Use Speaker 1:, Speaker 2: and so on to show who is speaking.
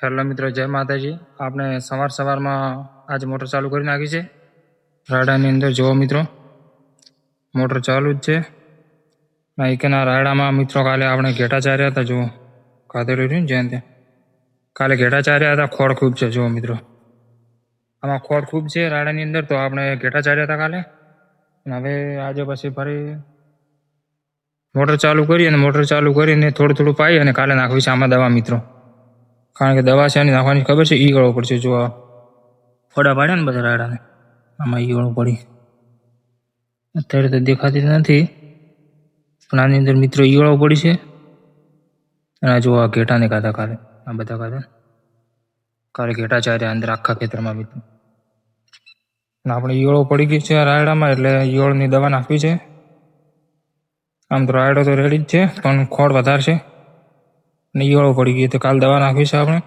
Speaker 1: Hello મિત્રો, જય માતાજી. આપણે સવાર સવારમાં આજે મોટર ચાલુ કરી નાખી છે. રાયડાની અંદર જુઓ મિત્રો, મોટર ચાલુ જ છે. નાઈકના રાયડામાં મિત્રો, કાલે આપણે ઘેટા ચાર્યા હતા, જુઓ. કાધેલું રહ્યું જ્યાં ત્યાં. કાલે ઘેટા ચાર્યા હતા ખોળ ખૂબ છે, જુઓ મિત્રો. આમાં ખોળ ખૂબ છે રાયડાની અંદર, તો આપણે ઘેટા ચાર્યા હતા કાલે. હવે આજે પછી ફરી મોટર ચાલુ કરી અને મોટર ચાલુ કરીને થોડું થોડું પાઈ અને કાલે નાખવી છે આમાં દવા મિત્રો. કારણ કે દવા છે એની નાખવાની ખબર છે ઈગળો પડશે જો ફોડા પાડ્યા ને બધા રાયડાને આમાં ઈગળો પડી. અત્યારે તો દેખાતી નથી, પણ આની અંદર મિત્રો ઈગળો પડી છે. અને જો આ ઘેટાને ખાધા કાલે, આ બધા ખાધા કાલે ઘેટા ચાર્યા અંદર આખા ખેતરમાં મિત્રો. આપણે ઈયળો પડી ગઈ છે આ રાયડામાં, એટલે ઈયળની દવા નાખવી છે. આમ તો રાયડો તો રેડી જ છે, પણ ખોળ વધારે છે. અને ઈયળો પડી ગઈ. તો કાલ દવા નાખવી છે આપણે?